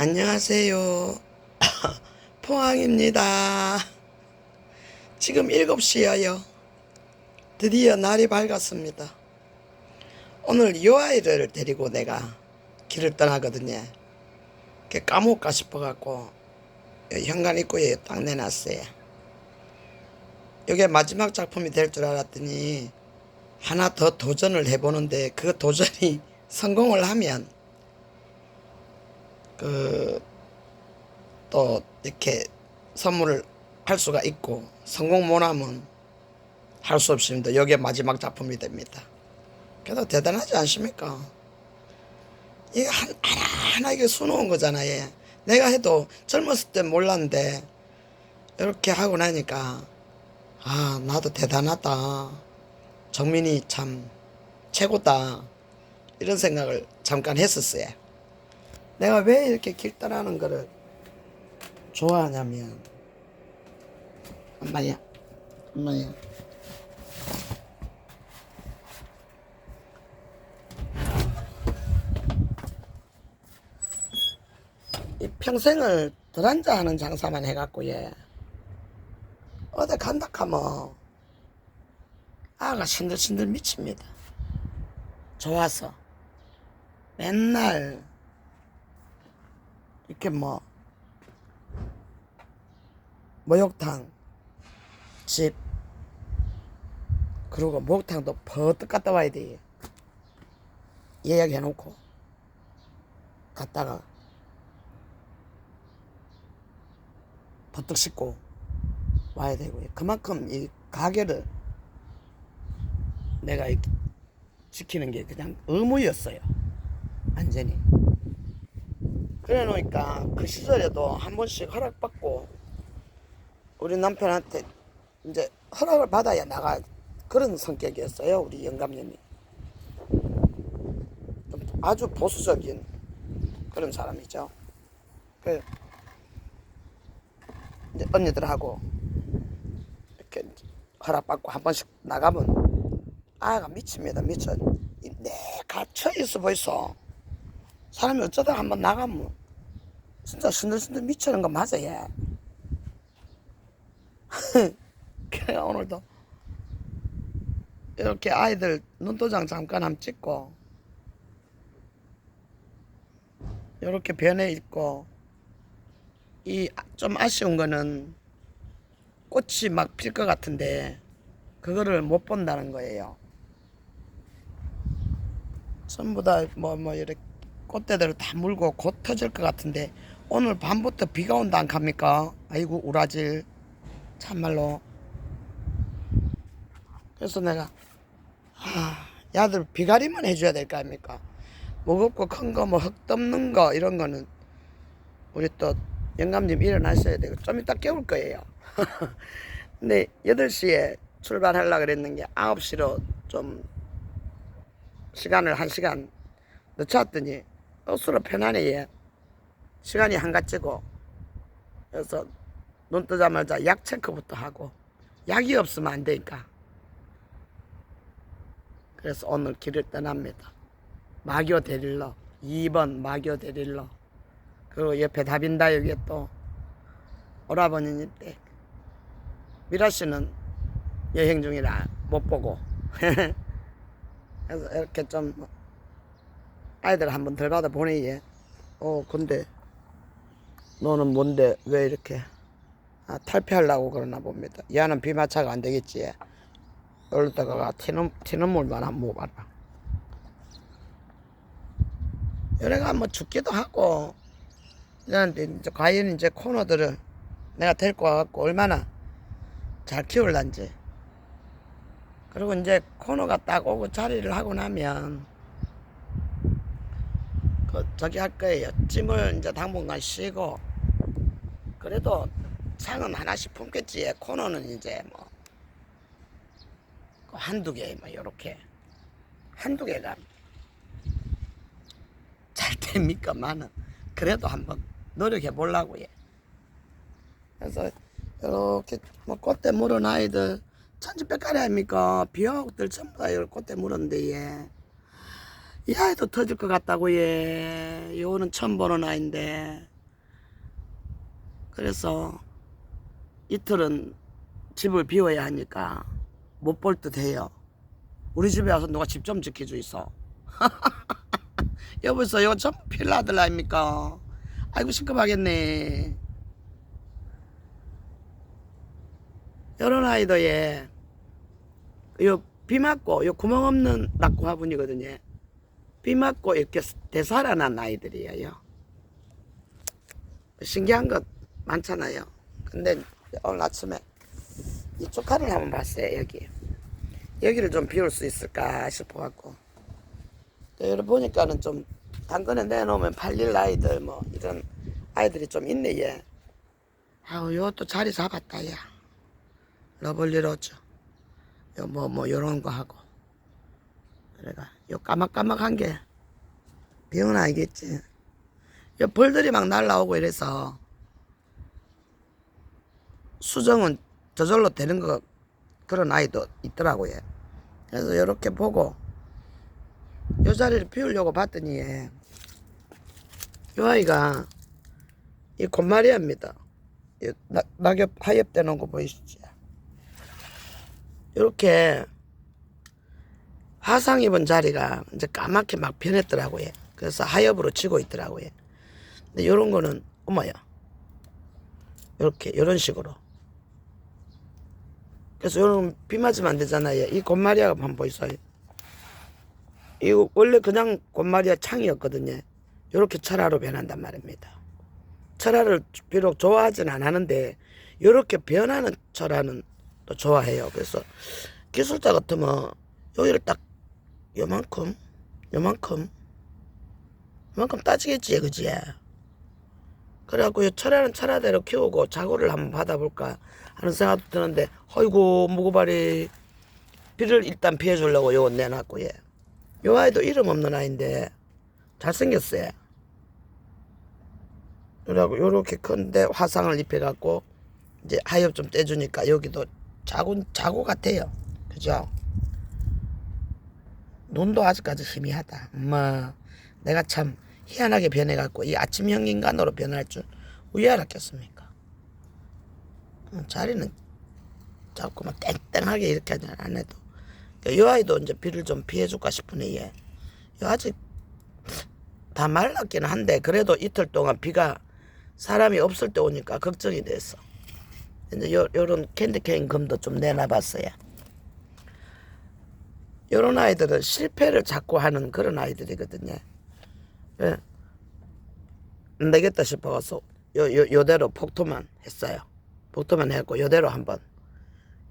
안녕하세요. 포항입니다. 지금 7시여요. 드디어 날이 밝았습니다. 오늘 이 아이를 데리고 내가 길을 떠나거든요. 그 까먹을까 싶어갖고 현관 입구에 딱 내놨어요. 이게 마지막 작품이 될 줄 알았더니 하나 더 도전을 해보는데 그 도전이 성공을 하면 그 또 이렇게 선물을 할 수가 있고 성공 못하면 할 수 없습니다. 여기에 마지막 작품이 됩니다. 그래도 대단하지 않습니까? 이게 한, 하나하나 이게 수놓은 거잖아요. 내가 해도 젊었을 때 몰랐는데 이렇게 하고 나니까 아 나도 대단하다. 정민이 참 최고다. 이런 생각을 잠깐 했었어요. 내가 왜 이렇게 길 떠나는 거를 좋아하냐면 엄마야. 엄마야. 이 평생을 들앉아 하는 장사만 해갖고 얘. 어디 간다 하면 아가 신들신들 미칩니다. 좋아서. 맨날 이렇게 뭐 목욕탕 집 그리고 목욕탕도 버뜩 갔다 와야 돼. 예약해 놓고 갔다가 버뜩 씻고 와야 되고요 그만큼 이 가게를 내가 이- 지키는 게 그냥 의무였어요. 완전히 그래 놓으니까 그 시절에도 한 번씩 허락받고 우리 남편한테 이제 허락을 받아야 나가 그런 성격이었어요 우리 영감님이. 좀 아주 보수적인 그런 사람이죠. 그 이제 언니들하고 이렇게 허락받고 한 번씩 나가면 아가 미칩니다 미쳐. 이- 내 갇혀 있어 보이소 사람이 어쩌다 한번 나가면 진짜 신들신들 미치는 거 맞아 얘 그래 오늘도 이렇게 아이들 눈도장 잠깐 한번 찍고 이렇게 변해 있고 이 좀 아쉬운 거는 꽃이 막 필 것 같은데 그거를 못 본다는 거예요. 전부 다 뭐뭐 이렇게 꽃대들을 다 물고 곧 터질 것 같은데 오늘 밤부터 비가 온다 안 갑니까? 아이고 우라질 참말로 그래서 내가 아 야들 비가리만 해줘야 될 거 아닙니까? 무겁고 큰 거 뭐 흙 덮는 거 이런 거는 우리 또 영감님 일어나셔야 되고 좀 이따 깨울 거예요. 근데 8시에 출발하려고 그랬는 게 9시로 좀 시간을 한 시간 늦췄더니 억수로 편안해. 얘. 시간이 한가지고 그래서 눈 뜨자마자 약 체크부터 하고 약이 없으면 안 되니까. 그래서 오늘 길을 떠납니다. 마교 데릴러. 2번 마교 데릴러. 그리고 옆에 다빈다역에 또 오라버니님 댁. 미라 씨는 여행 중이라 못 보고. 그래서 이렇게 좀 아이들 한번 덜 받아 보내 얘. 어 근데 너는 뭔데 왜 이렇게 아, 탈피하려고 그러나 봅니다. 얘는 비마차가 안 되겠지. 여기다가 튀는 튀는 물만 한번 봐라. 여래가 뭐 죽기도 하고 이런데 이제 과연 이제 코너들을 내가 데리고 와갖고 얼마나 잘 키울란지. 그리고 이제 코너가 딱 오고 자리를 하고 나면 그 저기 할 거예요. 찜을 이제 당분간 쉬고 그래도 상은 하나씩 품겠지. 코너는 이제 뭐그 한두 개, 뭐 요렇게 한두 개가 잘 됩니까만은 그래도 한번 노력해 보려고 예. 그래서 이렇게 뭐 꽃대 물은 아이들 천지백가리 아닙니까? 비와국들 전부 다 꽃대 물었는데 예. 이 아이도 터질 것 같다고 예. 요거는 처음 보는 아이인데 그래서 이틀은 집을 비워야 하니까 못 볼 듯 해요. 우리 집에 와서 누가 집좀 있어. 여보세요, 이거 좀 필라들 아닙니까? 아이고, 시급하겠네. 이런 아이도 예, 요비 맞고, 요 구멍 없는 낙구 화분이거든요. 비 맞고 이렇게 되살아난 아이들이에요. 신기한 것 많잖아요. 근데 오늘 아침에 이 조카를 한번 봤어요, 여기. 여기를 좀 비울 수 있을까 싶어갖고. 여기 보니까는 좀 당근에 내놓으면 팔릴 아이들 뭐 이런 아이들이 좀 있네, 얘. 아우, 요것도 자리 잡았다, 야. 러블리 로즈. 요 뭐, 뭐, 요런 거 하고. 그래가, 요 까막까막한 게 병은 아니겠지. 요 벌들이 막 날라오고 이래서 수정은 저절로 되는 거 그런 아이도 있더라고요. 그래서 이렇게 보고 요 자리를 비우려고 봤더니 요 아이가 이 나- 낙엽 하엽돼 놓은 거 보이시죠? 이렇게 화상 입은 자리가 이제 까맣게 막 변했더라고요. 그래서 하엽으로 치고 있더라고요. 근데 요런 거는 어머야. 이렇게 이런 식으로. 그래서 요런 비 맞으면 안 되잖아요. 이 곤마리아가 한번 보이세요. 이거 원래 그냥 곤마리아 창이었거든요. 요렇게 철화로 변한단 말입니다. 철화를 비록 좋아하진 않았는데 요렇게 변하는 철화는 또 좋아해요. 그래서 기술자 같으면 여기를 딱 요만큼? 요만큼? 요만큼 따지겠지 그지? 그래갖고 이 철화는 철화대로 키우고 자고를 한번 받아볼까 하는 생각도 드는데 어이구 무고발이. 비를 일단 피해주려고 요거 내놨고 예. 요 아이도 이름 없는 아이인데 잘생겼어요. 그래갖고 요렇게 큰데 화상을 입혀갖고 이제 하엽 좀 떼주니까 여기도 자고 자고 같아요. 그죠 눈도 아직까지 희미하다. 엄마, 내가 참 희한하게 변해갖고 이 아침형 인간으로 변할 줄 왜 알았겠습니까? 음, 자리는 자꾸만 땡땡하게 이렇게 하지 안 해도. 이 아이도 이제 비를 좀 피해줄까 싶으네, 얘. 이 아직 다 말랐기는 한데, 그래도 이틀 동안 비가 사람이 없을 때 오니까 걱정이 됐어. 이제 요, 요런 캔디케인 금도 좀 내놔봤어요. 요런 아이들은 실패를 자꾸 하는 그런 아이들이거든요. 예. 안 되겠다 싶어서 요, 요, 요대로 폭토만 했어요. 폭토만 했고 요대로 한번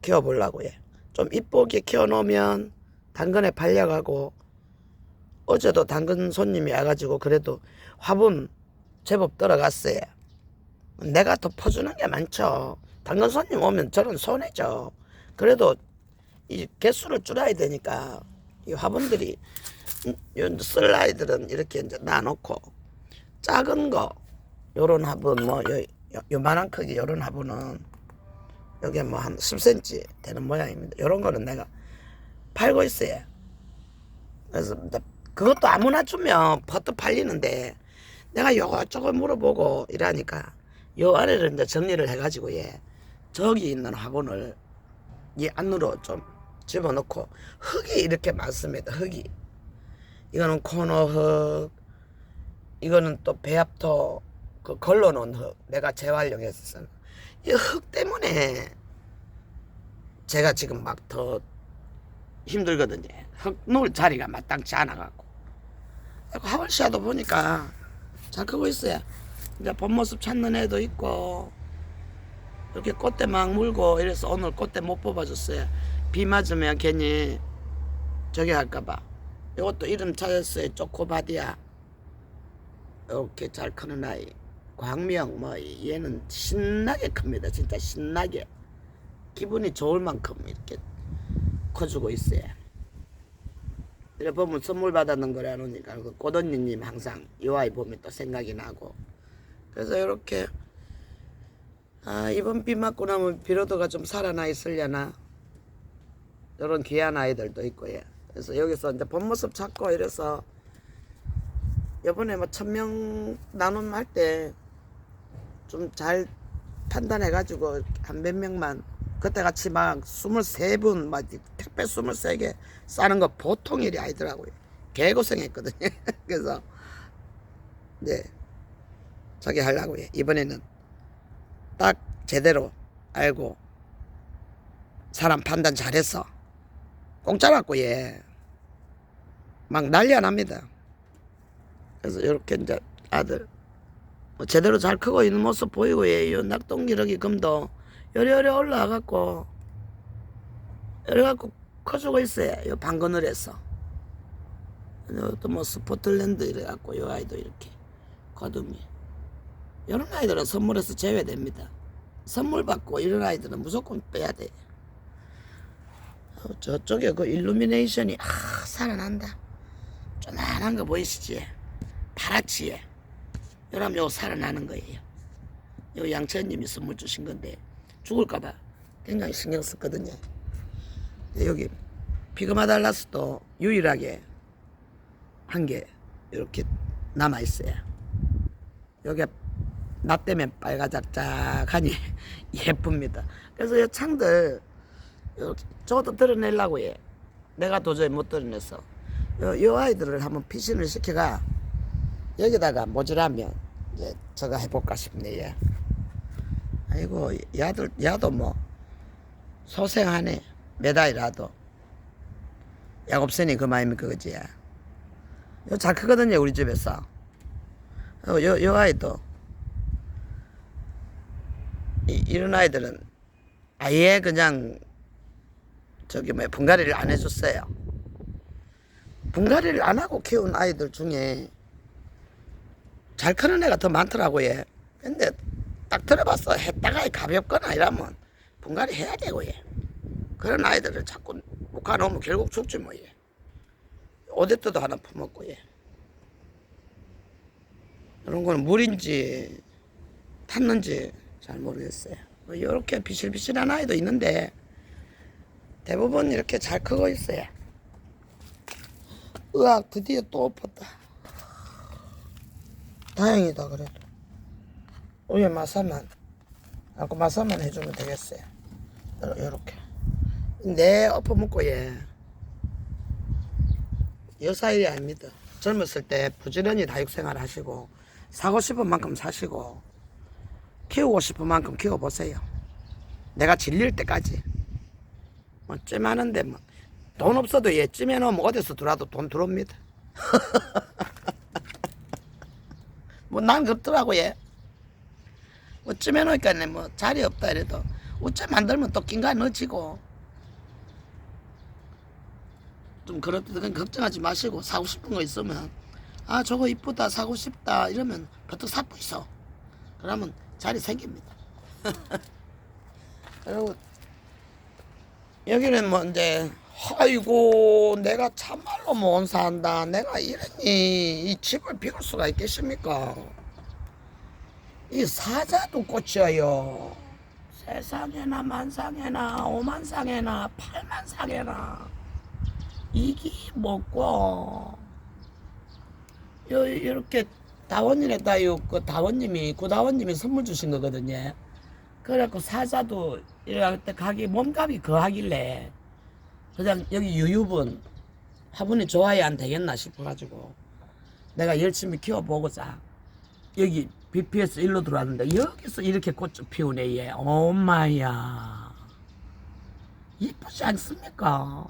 키워보려고 해. 좀 이쁘게 키워놓으면 당근에 팔려가고 어제도 당근 손님이 와가지고 그래도 화분 제법 들어갔어요. 내가 더 퍼주는 게 많죠. 당근 손님 오면 저는 손해죠. 그래도 이 개수를 줄여야 되니까 이 화분들이 쓸 아이들은 이렇게 이제 놔놓고 작은 거 요런 화분 뭐 요, 요, 요만한 크기 요런 화분은 여기 뭐한 10cm 되는 모양입니다. 요런 거는 내가 팔고 있어요. 그래서 그것도 아무나 주면 버터 팔리는데 내가 요것저것 물어보고 이러니까 요 아래를 이제 정리를 해가지고 예 저기 있는 화분을 이 안으로 좀 집어넣고 흙이 이렇게 많습니다. 흙이 이거는 코너 흙 이거는 또 배합토 그 걸러놓은 흙 내가 재활용해서 이 흙 때문에 제가 지금 막 더 힘들거든요. 흙 놓을 자리가 마땅치 않아갖고 하월시아도 보니까 잘 크고 있어요. 이제 본 모습 찾는 애도 있고 이렇게 꽃대 막 물고 이래서 오늘 꽃대 못 뽑아줬어요. 비 맞으면 괜히 저기 할까봐. 이것도 이름 찾았어요. 초코바디아. 이렇게 잘 크는 아이. 광명 뭐 얘는 신나게 큽니다. 진짜 신나게. 기분이 좋을 만큼 이렇게 커주고 있어요. 이래 보면 선물 받았는 거라 놓으니까 그 꽃언니님 항상 이 아이 보면 또 생각이 나고 그래서 이렇게 아, 이번 비 맞고 나면 비로도가 좀 살아나 있으려나 이런 귀한 아이들도 있고 예. 그래서 여기서 이제 본 모습 찾고 이래서 이번에 뭐 천명 나눔 할 때 좀 잘 판단해 가지고 한 몇 명만 그때 같이 막 23분 막 택배 23개 싸는 거 보통 일이 아니더라고요. 개고생했거든요. 그래서 네 저기 하려고 요. 이번에는 딱 제대로 알고 사람 판단 잘했어. 공짜라고 얘. 막 난리 안 납니다. 그래서 이렇게 이제 아들 뭐 제대로 잘 크고 있는 모습 보이고 얘, 요 낙동기러기 금도 요리요리 올라와갖고 이래갖고 커주고 있어요. 요 방그늘에서. 또 뭐 스포틀랜드 이래갖고 요 아이도 이렇게 거둠이. 이런 아이들은 선물에서 제외됩니다. 선물 받고 이런 아이들은 무조건 빼야 돼. 어, 저쪽에 그 일루미네이션이 아 살아난다. 조만한 거 보이시지? 파랗지에. 여러분 요 살아나는 거예요. 요 양천님이 선물 주신 건데 죽을까봐 굉장히 신경 썼거든요. 여기 피그마 달라스도 유일하게 한 개 이렇게 남아 있어요. 여기 나 때문에 빨가작작하니 예쁩니다. 그래서 이 창들 저것도 드러내려고 해. 내가 도저히 못 드러냈어. 요, 요 아이들을 한번 피신을 시켜가 여기다가 모자라면 이제 저거 해볼까 싶네 요. 아이고 야들 야도 뭐 소생하네 메다이라도 약 없으니 그만입니까 그지? 요잘 크거든요 우리 집에서. 요, 요, 요 아이도 이, 이런 아이들은 아예 그냥 저기 뭐 분갈이를 안 해줬어요. 분갈이를 안 하고 키운 아이들 중에 잘 크는 애가 더 많더라고요. 예. 근데 딱 들어봤어. 했다가 가볍거나 이러면 분갈이 해야 되고 예. 그런 아이들을 자꾸 묶어놓으면 결국 죽지 뭐 예. 오데트도 하나 품었고 예. 이런 거는 물인지 탔는지 잘 모르겠어요. 뭐 이렇게 비실비실한 아이도 있는데 대부분 이렇게 잘 크고 있어요. 으악 드디어 또 엎었다. 다행이다 그래도. 위에 마사만 안고 마사만 해주면 되겠어요. 요- 요렇게. 내 엎어먹고 얘 여사 일이 아닙니다. 젊었을 때 부지런히 다육생활 하시고 사고 싶은 만큼 사시고 키우고 싶은 만큼 키워보세요. 내가 질릴 때까지. 뭐 찜하는데 뭐 돈 없어도 얘 찜해놓으면 어디서 들어와도 돈 들어옵니다. 뭐난 없더라고 얘. 뭐 찜해놓으니까 뭐 자리 없다 이래도 우째 만들면 또 낀가 넣어지고 좀 그냥 걱정하지 마시고 사고 싶은 거 있으면 아 저거 이쁘다 사고 싶다 이러면 버뜩 사고 있어 그러면 자리 생깁니다 그리고 여기는 뭐 이제 아이고 내가 참말로 못 산다. 내가 이러니 이 집을 비울 수가 있겠습니까? 이 사자도 꽂혀요. 세상에나 만상에나 오만상에나 팔만상에나 이게 뭐고. 요 이렇게 다원님에다요 그 다원님이 구다원님이 선물 주신 거거든요. 그래갖고 사자도 때 가게 몸값이 거하길래 그냥 여기 유유분 화분이 좋아야 안 되겠나 싶어가지고 내가 열심히 키워보고자 여기 BPS 일로 들어왔는데 여기서 이렇게 꽃을 피우네 얘. 엄마야. 이쁘지 않습니까?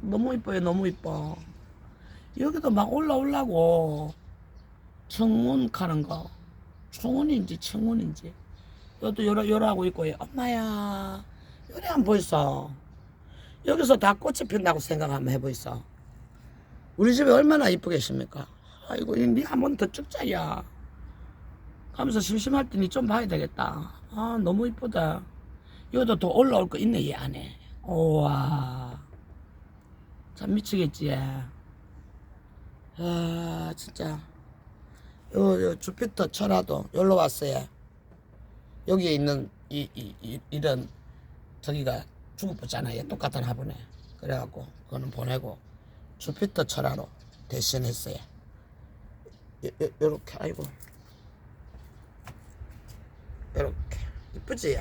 너무 이뻐요 너무 이뻐. 여기도 막 올라오려고 청운 가는 거. 청운인지 청운인지 여기도 열어 열하고 있고 엄마야 여기 한번 보이소. 여기서 다 꽃이 핀다고 생각 한번 해보이소. 우리 집이 얼마나 이쁘겠습니까? 아이고 니한번 더 찍자야. 가면서 심심할 때니 좀 봐야 되겠다. 아 너무 이쁘다. 여기도 더 올라올 거 있네 얘 안에. 우와. 참 미치겠지. 아 진짜. 요, 요 주피터 천하도 여기로 왔어요. 여기에 있는 이, 이, 이 이런 저기가 죽어보잖아요. 똑같은 화분에. 그래갖고 그거는 보내고 주피터 천하로 대신했어요. 요, 요, 요렇게 아이고 요렇게 이쁘지?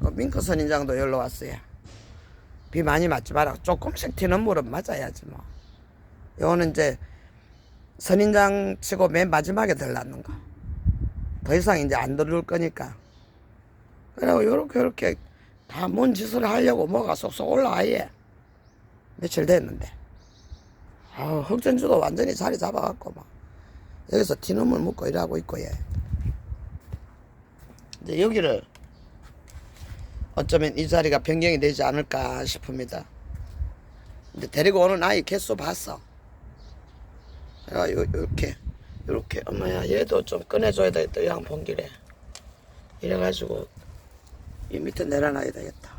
어, 밍크 선인장도 열로 왔어요. 비 많이 맞지 마라. 조금씩 튀는 물은 맞아야지 뭐. 요거는 이제 선인장 치고 맨 마지막에 들렀는 거. 더 이상 이제 안 들을 거니까. 그리고 요렇게 요렇게 다 뭔 짓을 하려고 뭐가 쏙쏙 올라와 예. 며칠 됐는데. 아, 흑전주도 완전히 자리 잡아갖고 막 여기서 티눈물 묻고 일하고 있고 예. 이제 여기를 어쩌면 이 자리가 변경이 되지 않을까 싶습니다. 이제 데리고 오는 아이 개수 봤어. 내가 요, 요렇게 요렇게 엄마야 얘도 좀 꺼내줘야 되겠다 이 양본 길에 이래가지고 이 밑에 내려놔야 되겠다.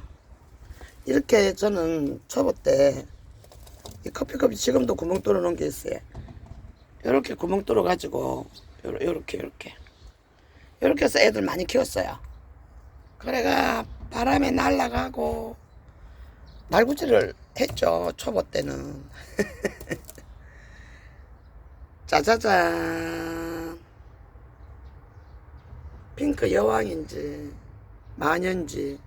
이렇게 저는 초보 때 이 커피컵이 지금도 구멍 뚫어 놓은 게 있어요. 이렇게 구멍 뚫어 가지고 요렇게 요렇게 이렇게 해서 애들 많이 키웠어요. 그래가 바람에 날아가고 날구지를 했죠 초보 때는. 짜자잔 핑크 여왕인지 마녀인지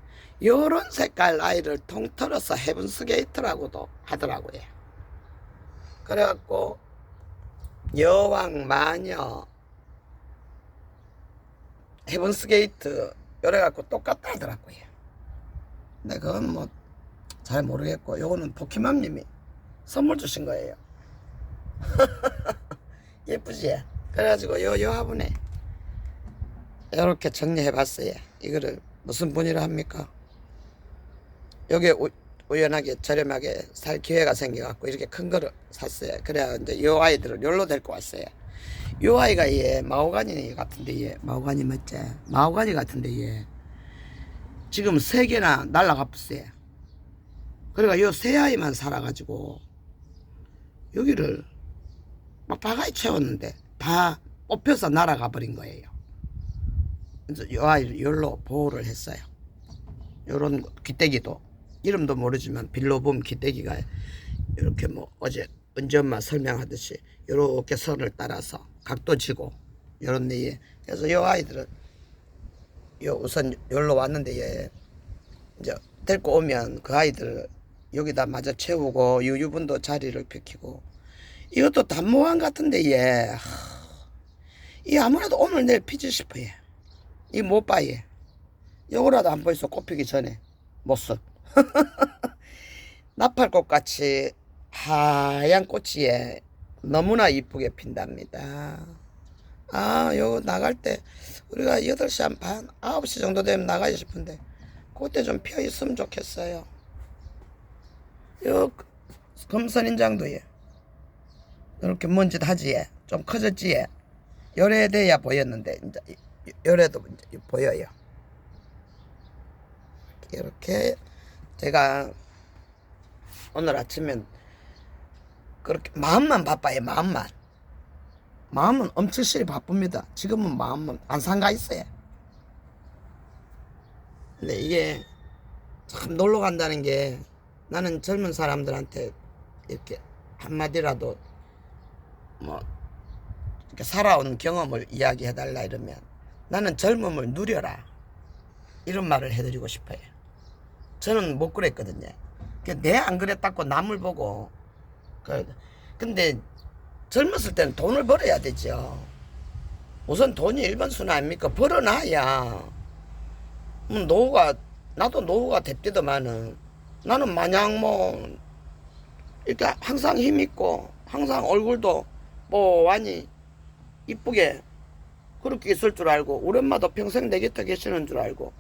요런 색깔 아이를 통틀어서 헤븐스 게이트라고도 하더라고요. 그래갖고 여왕 마녀 헤븐스 게이트 요래갖고 똑같다 하더라고요. 근데 그건 뭐 잘 모르겠고 요거는 포키맘님이 선물 주신 거예요. 예쁘지? 그래가지고 요, 요 화분에 이렇게 정리해봤어요. 이거를 무슨 분이라 합니까? 여기에 우, 우연하게 저렴하게 살 기회가 생겨갖고 이렇게 큰 거를 샀어요. 그래야 이제 요 아이들을 여기로 데리고 왔어요. 요 아이가 얘 마호가니 같은데 얘 마호가니 맞지? 마호가니 같은데 얘 지금 세 개나 날라가 버렸어요. 그러니까 요 세 아이만 살아가지고 여기를 막 바가지 채웠는데 다 뽑혀서 날아가 버린 거예요. 그래서 요 아이를 열로 보호를 했어요. 요런 거, 귀때기도 이름도 모르지만 빌로봄 귀때기가 이렇게 뭐 어제 은지 엄마 설명하듯이 요렇게 선을 따라서 각도 지고 요런 데에 그래서 요 아이들은 요 우선 열로 왔는데 얘 이제 데리고 오면 그 아이들 여기다 마저 채우고 요 유분도 자리를 펴키고 이것도 단모한 같은데 얘. 하, 이 아무래도 오늘 내일 피지 싶어 얘. 이 못 봐 얘. 요거라도 안 보이소 꽃피기 전에 모습. 나팔꽃 같이 하얀 꽃이 얘 너무나 이쁘게 핀답니다. 아, 요거 나갈 때 우리가 8시 한 반, 9시 정도 되면 나가야 싶은데 그때 좀 피어 있으면 좋겠어요. 요 검선인장도 예. 이렇게 먼지 하지 예. 좀 커졌지 예. 열에 돼야 보였는데 이제 이- 열에도 이제 보여요. 이렇게 제가 오늘 아침엔 그렇게 마음만 바빠요 마음만 마음은 엄청실히 바쁩니다 지금은 마음은 안 상가 있어요 근데 이게 참 놀러 간다는 게 나는 젊은 사람들한테 이렇게 한마디라도 뭐 이렇게 살아온 경험을 이야기해 달라 이러면 나는 젊음을 누려라 이런 말을 해드리고 싶어요. 저는 못 그랬거든요. 내 안 그랬다고 남을 보고 그 근데 젊었을 때는 돈을 벌어야 되죠. 우선 돈이 일반 순위 아닙니까? 벌어놔야 음, 노후가 나도 노후가 됐대더만은 나는 마냥 뭐 이렇게 항상 힘 있고 항상 얼굴도 뭐 완히 이쁘게 그렇게 있을 줄 알고 우리 엄마도 평생 내 곁에 계시는 줄 알고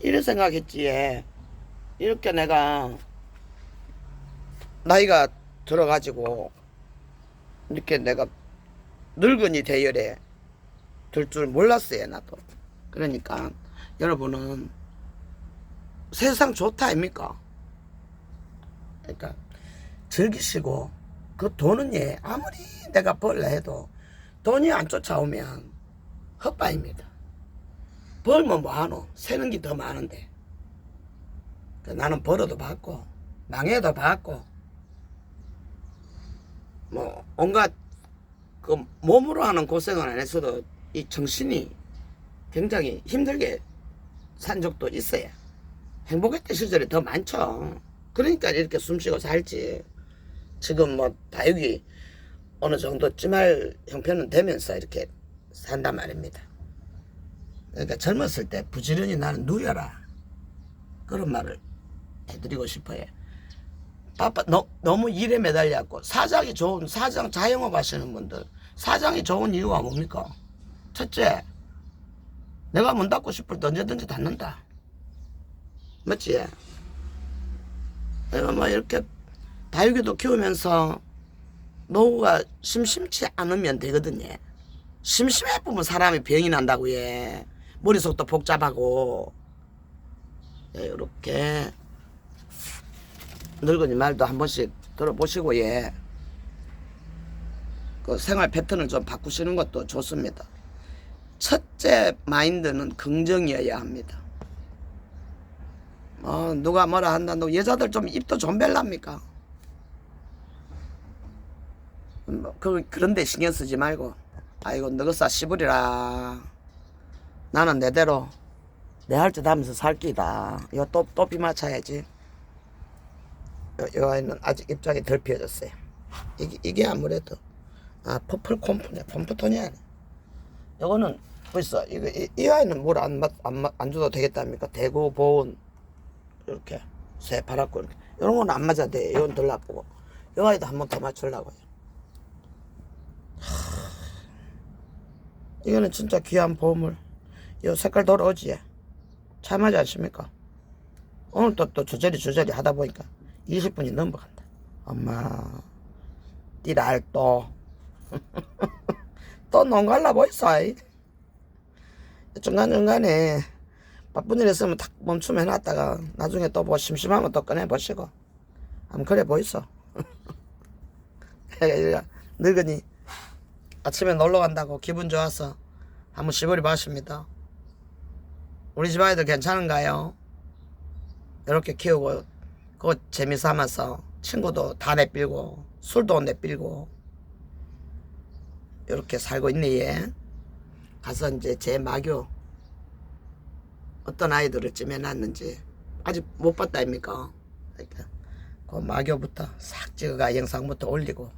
이래 생각했지 예. 이렇게 내가 나이가 들어가지고 이렇게 내가 늙은이 대열에 들 줄 몰랐어요 나도 그러니까 여러분은 세상 좋다 아닙니까 그러니까 즐기시고 그 돈은 예 아무리 내가 벌라 해도 돈이 안 쫓아오면 헛바입니다. 벌면 뭐하노? 새는 게 더 많은데 그 나는 벌어도 받고 망해도 받고 뭐 온갖 그 몸으로 하는 고생은 안 했어도 이 정신이 굉장히 힘들게 산 적도 있어야 행복했던 시절이 더 많죠. 그러니까 이렇게 숨쉬고 살지. 지금 뭐 다육이 어느 정도 찜할 형편은 되면서 이렇게 산단 말입니다. 그러니까 젊었을 때 부지런히 나는 누려라. 그런 말을 해드리고 싶어요. 바빠, 너, 너무 일에 매달려갖고 사장이 좋은, 사장 자영업 하시는 분들, 사장이 좋은 이유가 뭡니까? 첫째, 내가 문 닫고 싶을 때 언제든지 닫는다. 맞지? 내가 뭐 이렇게 다육이도 키우면서 노후가 심심치 않으면 되거든요. 심심해 보면 사람이 병이 난다고 예. 머릿속도 복잡하고 예, 이렇게 늙은이 말도 한 번씩 들어보시고 예. 그 생활 패턴을 좀 바꾸시는 것도 좋습니다. 첫째 마인드는 긍정이어야 합니다. 어, 누가 뭐라 한다고 여자들 좀 입도 좀 별랍니까? 뭐, 그, 그런데 신경 쓰지 말고 아이고 너그싸 씹으리라. 나는 내대로 내할짓 하면서 살 끼다. 이거 또, 또 비 맞춰야지. 요, 요 아이는 아직 입장이 덜 피어졌어요. 이게, 이게 아무래도 아 퍼플 콤프네 펌프톤이 아니 요거는 벌써 이거 이, 이 아이는 물안 안, 안 줘도 되겠답니까? 대구 보온 이렇게 새 파랗고 이렇게. 이런 건 안 맞아 돼. 이건 덜 나쁘고. 요 아이도 한 번 더 맞추려고요 이거는 진짜 귀한 보물. 이 색깔 돌아오지? 참하지 않습니까? 오늘 또, 또 주저리 주저리 하다 보니까 20분이 넘어간다. 엄마, 띠랄 또. 또 농갈라 보이소. 중간중간에 바쁜 일 있으면 탁 멈춤 해놨다가 나중에 또 뭐 심심하면 또 꺼내보시고. 한번 그래 보이소. 늙으니 아침에 놀러 간다고 기분 좋아서 한번 시골이 봤습니다. 우리 집 아이들 괜찮은가요? 이렇게 키우고 그거 재미 삼아서 친구도 다 내빌고 술도 내빌고 이렇게 살고 있네 얘. 가서 이제 제 마교 어떤 아이들을 찜해놨는지 아직 못 봤다 입니까? 그러니까 그 마교부터 싹 찍어가 영상부터 올리고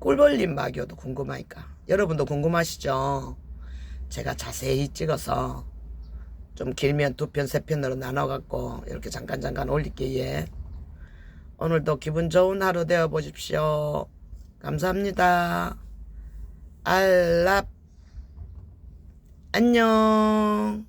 꿀벌린 마교도 궁금하니까 여러분도 궁금하시죠? 제가 자세히 찍어서 좀 길면 두 편, 세 편으로 나눠갖고 이렇게 잠깐 잠깐 올릴게요. 오늘도 기분 좋은 하루 되어 보십시오. 감사합니다. 알랍 안녕.